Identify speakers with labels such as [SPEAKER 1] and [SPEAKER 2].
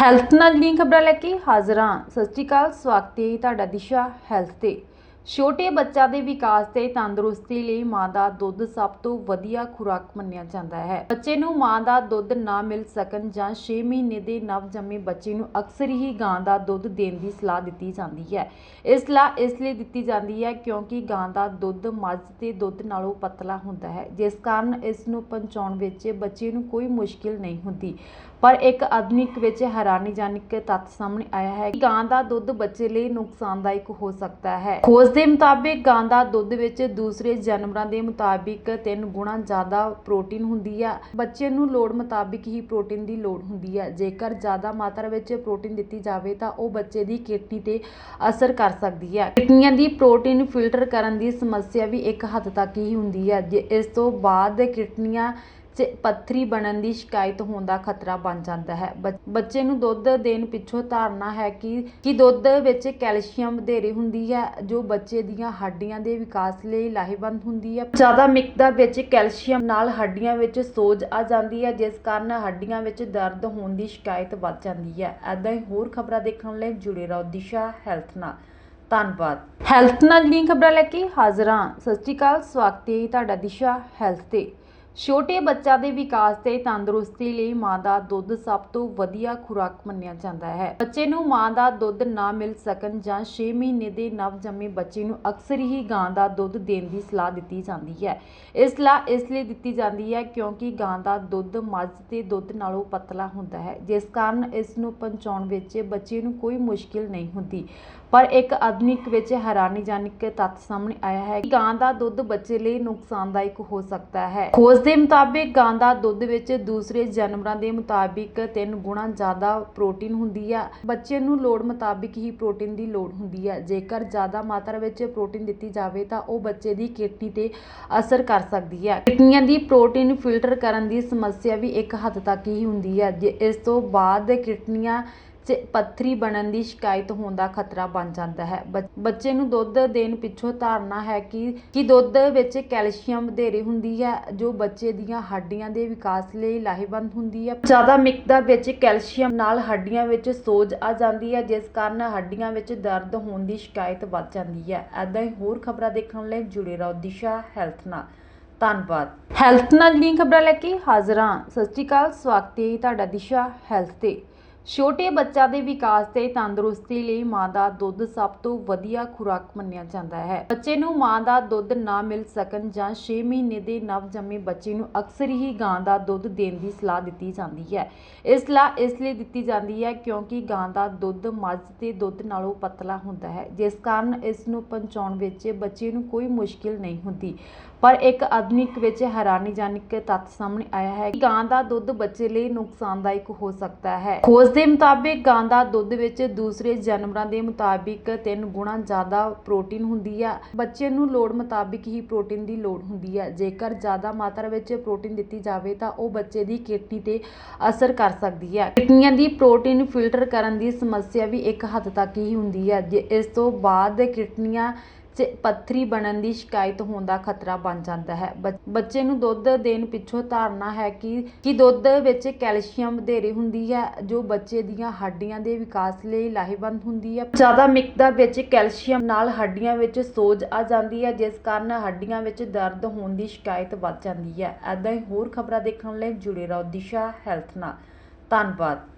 [SPEAKER 1] Health ਨਾਲ ਜੁੜੀਆਂ ਖਬਰਾਂ ਲੈ ਕੇ ਹਾਜ਼ਰ ਹਾਂ। ਸਤਿ ਸ਼੍ਰੀ ਅਕਾਲ, ਸਵਾਗਤ ਹੈ ਤੁਹਾਡਾ ਦਿਸ਼ਾ ਹੈਲਥ ਤੇ। ਛੋਟੇ ਬੱਚਾ ਦੇ ਵਿਕਾਸ ਤੇ ਤੰਦਰੁਸਤੀ ਲਈ ਮਾਂ ਦਾ ਦੁੱਧ ਸਭ ਤੋਂ ਵਧੀਆ ਖੁਰਾਕ ਮੰਨਿਆ ਜਾਂਦਾ ਹੈ। ਬੱਚੇ ਨੂੰ ਮਾਂ ਦਾ ਦੁੱਧ ਨਾ ਮਿਲ ਸਕਣ ਜਾਂ 6 ਮਹੀਨੇ ਦੇ ਨਵਜੰਮੇ ਬੱਚੇ ਨੂੰ ਅਕਸਰ ਹੀ ਗਾਂ ਦਾ ਦੁੱਧ ਦੇਣ ਦੀ ਸਲਾਹ ਦਿੱਤੀ ਜਾਂਦੀ ਹੈ। ਇਸ ਸਲਾਹ ਇਸ ਲਈ ਦਿੱਤੀ ਜਾਂਦੀ ਹੈ ਕਿਉਂਕਿ ਗਾਂ ਦਾ ਦੁੱਧ ਮੱਝ ਦੇ ਦੁੱਧ ਨਾਲੋਂ ਪਤਲਾ ਹੁੰਦਾ ਹੈ, ਜਿਸ ਕਾਰਨ ਇਸ ਨੂੰ ਪਹੁੰਚਾਉਣ ਵਿੱਚ ਬੱਚੇ ਨੂੰ ਕੋਈ ਮੁਸ਼ਕਿਲ ਨਹੀਂ ਹੁੰਦੀ। ਪਰ ਇੱਕ ਆਧੁਨਿਕ ਵਿੱਚ ਹੈਰਾਨੀਜਨਕ ਤੱਥ ਸਾਹਮਣੇ ਆਇਆ ਹੈ ਕਿ ਗਾਂ ਦਾ ਦੁੱਧ ਬੱਚੇ ਲਈ ਨੁਕਸਾਨਦਾਇਕ ਹੋ ਸਕਦਾ ਹੈ। ਖੋਜ ਉਸ ਦੇ ਮੁਤਾਬਿਕ ਗਾਂ ਦਾ ਦੁੱਧ ਵਿੱਚ ਦੂਸਰੇ ਜਾਨਵਰਾਂ ਦੇ ਮੁਤਾਬਿਕ ਤਿੰਨ ਗੁਣਾ ਜ਼ਿਆਦਾ ਪ੍ਰੋਟੀਨ ਹੁੰਦੀ ਹੈ ਬੱਚੇ ਨੂੰ ਲੋੜ ਮੁਤਾਬਿਕ ਹੀ ਪ੍ਰੋਟੀਨ ਦੀ ਲੋੜ ਹੁੰਦੀ ਹੈ ਜੇਕਰ ਜ਼ਿਆਦਾ ਮਾਤਰਾ ਵਿੱਚ ਪ੍ਰੋਟੀਨ ਦਿੱਤੀ ਜਾਵੇ ਤਾਂ ਉਹ ਬੱਚੇ ਦੀ ਕਿਡਨੀ ਤੇ ਅਸਰ ਕਰ ਸਕਦੀ ਹੈ ਕਿਡਨੀਆਂ ਦੀ ਪ੍ਰੋਟੀਨ ਫਿਲਟਰ ਕਰਨ ਦੀ ਸਮੱਸਿਆ ਵੀ ਇੱਕ ਹੱਦ ਤੱਕ ਹੀ ਹੁੰਦੀ ਹੈ ਜੇ ਇਸ ਤੋਂ ਬਾਅਦ ਕਿਡਨੀਆਂ 'ਚ ਪੱਥਰੀ ਬਣਨ ਦੀ ਸ਼ਿਕਾਇਤ ਹੋਣ ਦਾ ਖਤਰਾ ਬਣ ਜਾਂਦਾ ਹੈ। ਬ- ਬੱਚੇ ਨੂੰ ਦੁੱਧ ਦੇਣ ਪਿੱਛੋਂ ਧਾਰਨਾ ਹੈ ਕਿ ਕਿ ਦੁੱਧ ਵਿੱਚ ਕੈਲਸ਼ੀਅਮ ਵਧੇਰੇ ਹੁੰਦੀ ਹੈ, ਜੋ ਬੱਚੇ ਦੀਆਂ ਹੱਡੀਆਂ ਦੇ ਵਿਕਾਸ ਲਈ ਲਾਹੇਵੰਦ ਹੁੰਦੀ ਹੈ। ਜ਼ਿਆਦਾ ਮਿਕਦਾਰ ਵਿੱਚ ਕੈਲਸ਼ੀਅਮ ਨਾਲ ਹੱਡੀਆਂ ਵਿੱਚ ਸੋਜ ਆ ਜਾਂਦੀ ਹੈ, ਜਿਸ ਕਾਰਨ ਹੱਡੀਆਂ ਵਿੱਚ ਦਰਦ ਹੋਣ ਦੀ ਸ਼ਿਕਾਇਤ ਵੱਧ ਜਾਂਦੀ ਹੈ। ਐਦਾਂ ਹੀ ਹੋਰ ਖਬਰਾਂ ਦੇਖਣ ਲਈ ਜੁੜੇ ਰਹੋ ਦਿਸ਼ਾ ਹੈਲਥ ਨਾਲ। ਧੰਨਵਾਦ। ਹੈਲਥ ਨਾਲ ਜਿਹੜੀਆਂ ਖਬਰਾਂ ਲੈ ਕੇ ਹਾਜ਼ਰ ਹਾਂ। ਸਤਿ ਸ਼੍ਰੀ ਅਕਾਲ, ਸਵਾਗਤ ਹੈ ਤੁਹਾਡਾ ਦਿਸ਼ਾ ਹੈਲਥ ਤੇ। ਛੋਟੇ ਬੱਚਾ ਦੇ ਵਿਕਾਸ ਤੇ ਤੰਦਰੁਸਤੀ ਲਈ ਮਾਂ ਦਾ ਦੁੱਧ ਸਭ ਤੋਂ ਵਧੀਆ ਖੁਰਾਕ ਮੰਨਿਆ ਜਾਂਦਾ ਹੈ। ਬੱਚੇ ਨੂੰ ਮਾਂ ਦਾ ਦੁੱਧ ਨਾ ਮਿਲ ਸਕਣ ਜਾਂ 6 ਮਹੀਨੇ ਦੇ ਨਵਜੰਮੇ ਬੱਚੇ ਨੂੰ ਅਕਸਰ ਹੀ ਗਾਂ ਦਾ ਦੁੱਧ ਦੇਣ ਦੀ ਸਲਾਹ ਦਿੱਤੀ ਜਾਂਦੀ ਹੈ। ਇਸ ਸਲਾਹ ਇਸ ਲਈ ਦਿੱਤੀ ਜਾਂਦੀ ਹੈ ਕਿਉਂਕਿ ਗਾਂ ਦਾ ਦੁੱਧ ਮੱਝ ਦੇ ਦੁੱਧ ਨਾਲੋਂ ਪਤਲਾ ਹੁੰਦਾ ਹੈ, ਜਿਸ ਕਾਰਨ ਇਸ ਨੂੰ ਪਹੁੰਚਾਉਣ ਵਿੱਚ ਬੱਚੇ ਨੂੰ ਕੋਈ ਮੁਸ਼ਕਿਲ ਨਹੀਂ ਹੁੰਦੀ। ਪਰ ਇੱਕ ਆਧੁਨਿਕ ਵਿੱਚ ਹੈਰਾਨੀਜਨਕ ਤੱਥ ਸਾਹਮਣੇ ਆਇਆ ਹੈ ਕਿ ਗਾਂ ਦਾ ਦੁੱਧ ਬੱਚੇ ਲਈ ਨੁਕਸਾਨਦਾਇਕ ਹੋ ਸਕਦਾ ਹੈ। ਖੋਜ ਦੇ ਮੁਤਾਬਿਕ ਗਾਂ ਦਾ ਦੁੱਧ ਵਿੱਚ ਦੂਸਰੇ ਜਾਨਵਰਾਂ ਦੇ ਮੁਤਾਬਿਕ ਤਿੰਨ ਗੁਣਾ ਜ਼ਿਆਦਾ ਪ੍ਰੋਟੀਨ ਹੁੰਦੀ ਹੈ ਬੱਚੇ ਨੂੰ ਲੋੜ ਮੁਤਾਬਿਕ ਹੀ ਪ੍ਰੋਟੀਨ ਦੀ ਲੋੜ ਹੁੰਦੀ ਹੈ ਜੇਕਰ ਜ਼ਿਆਦਾ ਮਾਤਰਾ ਵਿੱਚ ਪ੍ਰੋਟੀਨ ਦਿੱਤੀ ਜਾਵੇ ਤਾਂ ਉਹ ਬੱਚੇ ਦੀ ਕਿਡਨੀ ਤੇ ਅਸਰ ਕਰ ਸਕਦੀ ਹੈ ਕਿਡਨੀਆਂ ਦੀ ਪ੍ਰੋਟੀਨ ਫਿਲਟਰ ਕਰਨ ਦੀ ਸਮੱਸਿਆ ਵੀ ਇੱਕ ਹੱਦ ਤੱਕ ਹੀ ਹੁੰਦੀ ਹੈ ਜੇ ਇਸ ਤੋਂ ਬਾਅਦ ਕਿਡਨੀਆਂ 'ਚ ਪੱਥਰੀ ਬਣਨ ਦੀ ਸ਼ਿਕਾਇਤ ਹੋਣ ਦਾ ਖਤਰਾ ਬਣ ਜਾਂਦਾ ਹੈ। ਬ- ਬੱਚੇ ਨੂੰ ਦੁੱਧ ਦੇਣ ਪਿੱਛੋਂ ਧਾਰਨਾ ਹੈ ਕਿ ਕਿ ਦੁੱਧ ਵਿੱਚ ਕੈਲਸ਼ੀਅਮ ਵਧੇਰੇ ਹੁੰਦੀ ਹੈ, ਜੋ ਬੱਚੇ ਦੀਆਂ ਹੱਡੀਆਂ ਦੇ ਵਿਕਾਸ ਲਈ ਲਾਹੇਵੰਦ ਹੁੰਦੀ ਹੈ। ਜ਼ਿਆਦਾ ਮਿਕਦਾਰ ਵਿੱਚ ਕੈਲਸ਼ੀਅਮ ਨਾਲ ਹੱਡੀਆਂ ਵਿੱਚ ਸੋਜ ਆ ਜਾਂਦੀ ਹੈ, ਜਿਸ ਕਾਰਨ ਹੱਡੀਆਂ ਵਿੱਚ ਦਰਦ ਹੋਣ ਦੀ ਸ਼ਿਕਾਇਤ ਵੱਧ ਜਾਂਦੀ ਹੈ। ਐਦਾਂ ਹੀ ਹੋਰ ਖਬਰਾਂ ਦੇਖਣ ਲਈ ਜੁੜੇ ਰਹੋ ਦਿਸ਼ਾ ਹੈਲਥ ਨਾਲ। ਧੰਨਵਾਦ। ਹੈਲਥ ਨਾਲ ਜੁੜੀਆਂ ਖਬਰਾਂ ਲੈ ਕੇ ਹਾਜ਼ਰ ਹਾਂ। ਸਤਿ ਸ਼੍ਰੀ ਅਕਾਲ, ਸਵਾਗਤ ਹੈ ਤੁਹਾਡਾ ਦਿਸ਼ਾ ਹੈਲਥ ਤੇ। ਛੋਟੇ ਬੱਚਾ ਦੇ ਵਿਕਾਸ ਤੇ ਤੰਦਰੁਸਤੀ ਲਈ ਮਾਂ ਦਾ ਦੁੱਧ ਸਭ ਤੋਂ ਵਧੀਆ ਖੁਰਾਕ ਮੰਨਿਆ ਜਾਂਦਾ ਹੈ। ਬੱਚੇ ਨੂੰ ਮਾਂ ਦਾ ਦੁੱਧ ਨਾ ਮਿਲ ਸਕਣ ਜਾਂ 6 ਮਹੀਨੇ ਦੇ ਨਵਜੰਮੇ ਬੱਚੇ ਨੂੰ ਅਕਸਰ ਹੀ ਗਾਂ ਦਾ ਦੁੱਧ ਦੇਣ ਦੀ ਸਲਾਹ ਦਿੱਤੀ ਜਾਂਦੀ ਹੈ। ਇਸ ਸਲਾਹ ਇਸ ਲਈ ਦਿੱਤੀ ਜਾਂਦੀ ਹੈ ਕਿਉਂਕਿ ਗਾਂ ਦਾ ਦੁੱਧ ਮੱਝ ਦੇ ਦੁੱਧ ਨਾਲੋਂ ਪਤਲਾ ਹੁੰਦਾ ਹੈ, ਜਿਸ ਕਾਰਨ ਇਸ ਨੂੰ ਪਹੁੰਚਾਉਣ ਵਿੱਚ ਬੱਚੇ ਨੂੰ ਕੋਈ ਮੁਸ਼ਕਿਲ ਨਹੀਂ ਹੁੰਦੀ। ਪਰ ਇੱਕ ਆਧੁਨਿਕ ਵਿੱਚ ਹੈਰਾਨੀਜਨਕ ਤੱਥ ਸਾਹਮਣੇ ਆਇਆ ਹੈ ਕਿ ਗਾਂ ਦਾ ਦੁੱਧ ਬੱਚੇ ਲਈ ਨੁਕਸਾਨਦਾਇਕ ਹੋ ਸਕਦਾ ਹੈ। ਖੋਜ ਦੇ ਮੁਤਾਬਿਕ ਗਾਂ ਦਾ ਦੁੱਧ ਵਿੱਚ ਦੂਸਰੇ ਜਾਨਵਰਾਂ ਦੇ ਮੁਤਾਬਿਕ ਤਿੰਨ ਗੁਣਾ ਜ਼ਿਆਦਾ ਪ੍ਰੋਟੀਨ ਹੁੰਦੀ ਹੈ ਬੱਚੇ ਨੂੰ ਲੋੜ ਮੁਤਾਬਿਕ ਹੀ ਪ੍ਰੋਟੀਨ ਦੀ ਲੋੜ ਹੁੰਦੀ ਹੈ ਜੇਕਰ ਜ਼ਿਆਦਾ ਮਾਤਰਾ ਵਿੱਚ ਪ੍ਰੋਟੀਨ ਦਿੱਤੀ ਜਾਵੇ ਤਾਂ ਉਹ ਬੱਚੇ ਦੀ ਕਿਡਨੀ ਤੇ ਅਸਰ ਕਰ ਸਕਦੀ ਹੈ ਕਿਡਨੀਆਂ ਦੀ ਪ੍ਰੋਟੀਨ ਫਿਲਟਰ ਕਰਨ ਦੀ ਸਮੱਸਿਆ ਵੀ ਇੱਕ ਹੱਦ ਤੱਕ ਹੀ ਹੁੰਦੀ ਹੈ ਜੇ ਇਸ ਤੋਂ ਬਾਅਦ ਕਿਡਨੀਆਂ 'ਚ ਪੱਥਰੀ ਬਣਨ ਦੀ ਸ਼ਿਕਾਇਤ ਹੋਣ ਦਾ ਖਤਰਾ ਬਣ ਜਾਂਦਾ ਹੈ। ਬ- ਬੱਚੇ ਨੂੰ ਦੁੱਧ ਦੇਣ ਪਿੱਛੋਂ ਧਾਰਨਾ ਹੈ ਕਿ ਕਿ ਦੁੱਧ ਵਿੱਚ ਕੈਲਸ਼ੀਅਮ ਵਧੇਰੇ ਹੁੰਦੀ ਹੈ, ਜੋ ਬੱਚੇ ਦੀਆਂ ਹੱਡੀਆਂ ਦੇ ਵਿਕਾਸ ਲਈ ਲਾਹੇਵੰਦ ਹੁੰਦੀ ਹੈ। ਜ਼ਿਆਦਾ ਮਿਕਦਾਰ ਵਿੱਚ ਕੈਲਸ਼ੀਅਮ ਨਾਲ ਹੱਡੀਆਂ ਵਿੱਚ ਸੋਜ ਆ ਜਾਂਦੀ ਹੈ, ਜਿਸ ਕਾਰਨ ਹੱਡੀਆਂ ਵਿੱਚ ਦਰਦ ਹੋਣ ਦੀ ਸ਼ਿਕਾਇਤ ਵੱਧ ਜਾਂਦੀ ਹੈ। ਐਦਾਂ ਹੀ ਹੋਰ ਖਬਰਾਂ ਦੇਖਣ ਲਈ ਜੁੜੇ ਰਹੋ ਦਿਸ਼ਾ ਹੈਲਥ ਨਾਲ। ਧੰਨਵਾਦ।